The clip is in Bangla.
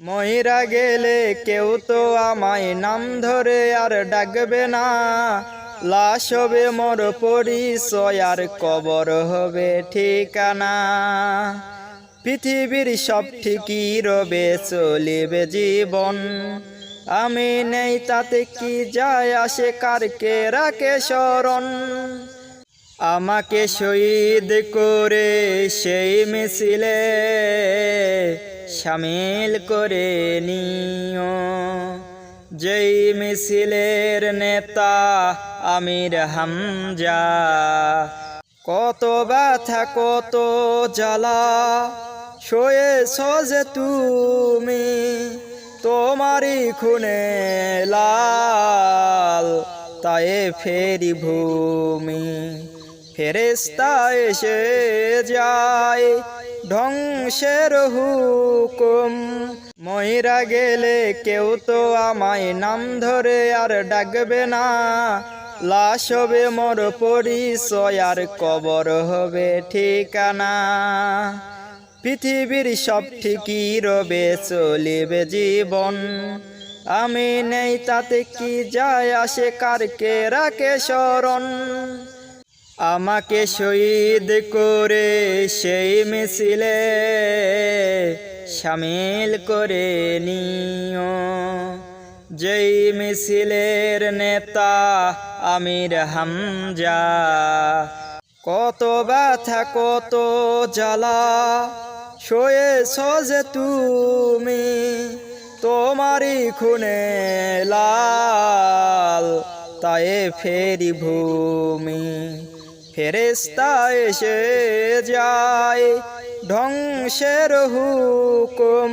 ময়রা গেলে কেউ তো আমায় নাম ধরে আর ডাকবে না। লাশ হবে মোর পরিচয় আর কবর হবে ঠিকানা। পৃথিবীর সব ঠিকই রবে চলিবে জীবন। আমি নেই তাতে কি যায় আসে, কারকে রাখে স্মরণ? আমাকে শহীদ করে সেই মিছিলে সামিল করে নিও। যেই মিছিলের নেতা আমির হামজা, কত ব্যথা, কত জ্বালা, শোয়ে সজে তুমি, তোমারই খুনে লাল, তাই ফেরি ভূমি। ফেরেস্তা এসে যায়। ধ্বংসের হুকুম ময়রা গেলে কেউ তো আমায় নাম ধরে আর ডাকবে না। লাশ হবে মোর পরিচয় আর কবর হবে ঠিকানা। পৃথিবীর সব ঠিকই রবে, চলিবে জীবন। আমি নেই তাতে কি যায় আসে কারকে রাখে স্মরণ আমাকে শহীদ করে সেই মিছিলে সামিল করে নিও। যেই মিছিলের নেতা আমির হামজা, কত ব্যথা, কত জ্বালা, শোয়ে সজে তুমি, তোমারই খুনে লাল, তাই ফেরি ভূমি। ফেরেস্তা এসে যায় ধ্বংসের হুকুম